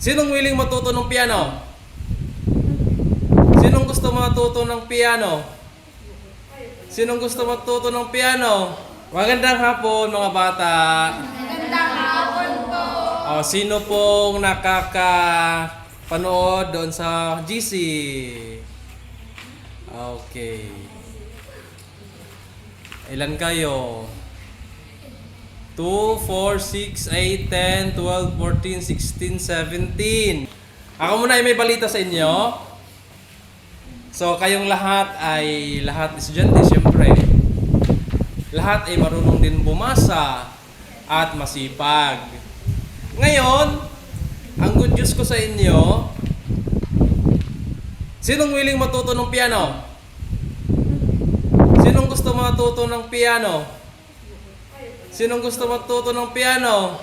Sinong willing matuto ng piano? Sinong gusto matuto ng piano? Sinong gusto matuto ng piano? Magandang hapon mga bata. Magandang hapon po. O, sino pong nakakapanood doon sa GC? Okay. Ilan kayo? 2, 4, 6, 8, 10, 12, 14, 16, 17. Ako muna ay may balita sa inyo. So, kayong lahat ay lahat estudyante, siyempre. Lahat ay marunong din bumasa at masipag. Ngayon, ang good news ko sa inyo, sinong willing matuto ng piano? Sinong gusto matuto ng piano? Sinong gusto matuto ng piano?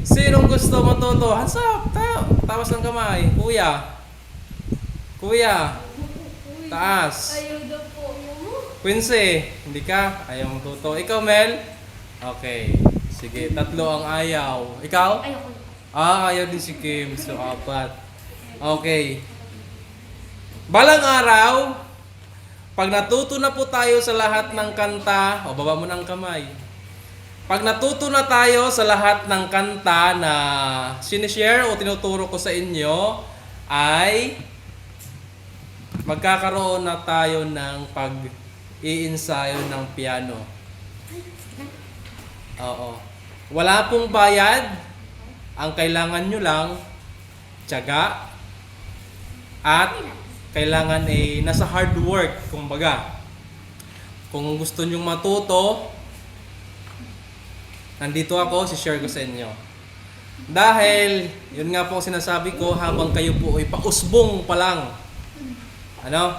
Sinong gusto matuto? Hands up! Ta tawas ng kamay. Kuya. Kuya. Taas. Ayaw daw po. Quincy, hindi ka? Ayaw matuto. Ikaw, Mel? Okay. Sige, tatlo ang ayaw. Ikaw? Ayaw ko. Ah, ayaw din si Kim. So, apat. Okay. Balang araw, pag natuto na po tayo sa lahat ng kanta, o baba mo ng kamay. Pag natuto na tayo sa lahat ng kanta na sinishare o tinuturo ko sa inyo, ay magkakaroon na tayo ng pag-iinsayo ng piano. Oo. Wala pong bayad. Ang kailangan nyo lang, tiyaga, at kailangan ay nasa hard work, kumbaga. Kung gusto nyong matuto, nandito ako, si-share ko sa inyo. Dahil, yun nga po ang sinasabi ko, habang kayo po ay pausbong pa lang, ano,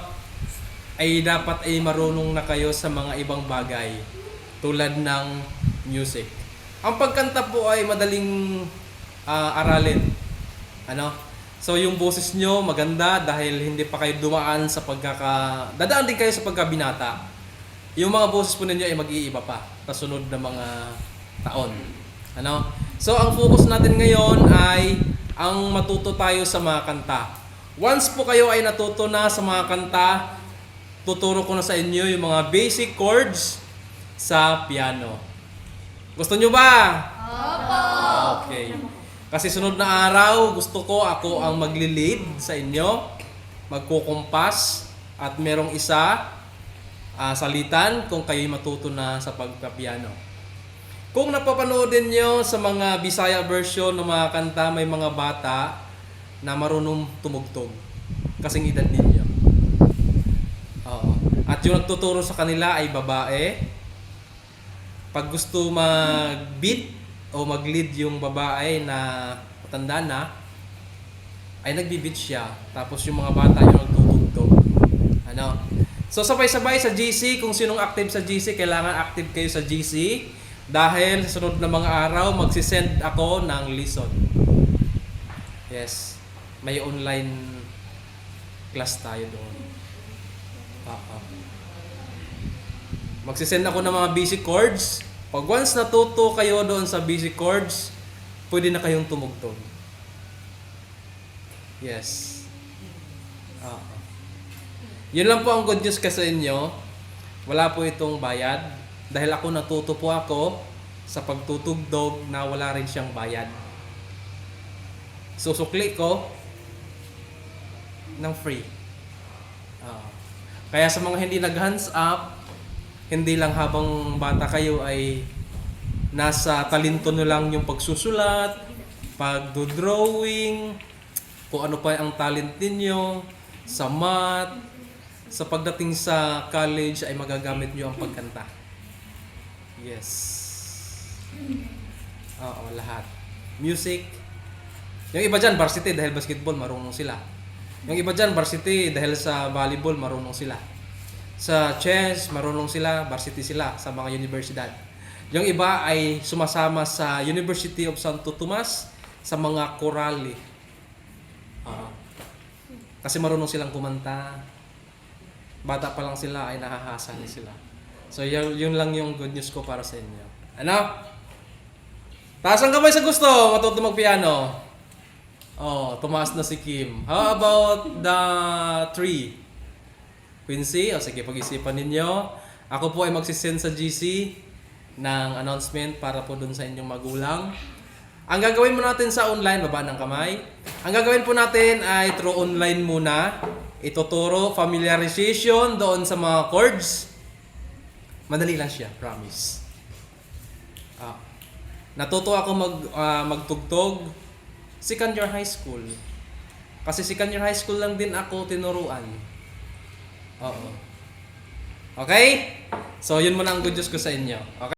ay dapat ay marunong na kayo sa mga ibang bagay tulad ng music. Ang pagkanta po ay madaling ah, aralin. Ano? So yung boses nyo maganda dahil hindi pa kayo dumaan sa pagkaka... Dadaan din kayo sa pagkabinata. Yung mga boses po ninyo ay mag-iiba pa sa sunod na mga taon. Ano? So ang focus natin ngayon ay ang matuto tayo sa mga kanta. Once po kayo ay natuto na sa mga kanta, tuturo ko na sa inyo yung mga basic chords sa piano. Gusto nyo ba? Opo. Okay. Kasi sunod na araw, gusto ko ako ang magli-lead sa inyo, magkukumpas, at merong isa ah, salitan kung kayo'y matuto na sa pagpapiano. Kung napapanood din nyo sa mga Bisaya version ng mga kanta, may mga bata na marunong tumugtog. Kasing edad ninyo. Oo. At yung nagtuturo sa kanila ay babae. Pag gusto mag-beat o mag-lead yung babae na matanda na, ay nagbi-beat siya. Tapos yung mga bata yung nagtutugtog. Ano? So sabay-sabay sa GC, kung sinong active sa GC, kailangan active kayo sa GC. Dahil sa sunod na mga araw, magsisend ako ng lesson. Yes. May online class tayo doon. Oo. Magsisend ako ng mga basic chords. Pag once natuto kayo doon sa basic chords, pwede na kayong tumugtog. Yes. Oo. Yun lang po ang good news ka sa inyo. Wala po itong bayad. Dahil ako natuto po ako sa pagtutugtog na wala rin siyang bayad. Susukli ko ng free. Oo. Kaya sa mga hindi nag-hands up, hindi lang habang bata kayo ay nasa talento nyo lang yung pagsusulat, pagdo-drawing, kung ano pa ang talent ninyo, sa math, sa pagdating sa college ay magagamit nyo ang pagkanta. Yes. Oo, lahat. Music. Yung iba dyan, varsity dahil basketball, marunong sila. Yung iba dyan, varsity dahil sa volleyball, marunong sila. Sa chess, marunong sila, varsity sila sa mga universidad. Yung iba ay sumasama sa University of Santo Tomas sa mga korali. Ah. kasi marunong silang kumanta. Bata pa lang sila ay nahahasa na sila. So yun, yun lang yung good news ko para sa inyo. Ano? Taas ang kamay sa gusto, matuto magpiano. Oh, tumaas na si Kim. How about the three? Quincy, o sige, pag-isipan ninyo. Ako po ay magsisend sa GC ng announcement para po dun sa inyong magulang. Ang gagawin mo natin sa online, baba ng kamay. Ang gagawin po natin ay through online muna. Ituturo familiarization doon sa mga chords. Madali lang siya, promise. Ah, natuto ako mag ah, magtugtog second year high school. Kasi second year high school lang din ako tinuruan. Oo. Okay? So, yun muna ang good news ko sa inyo. Okay?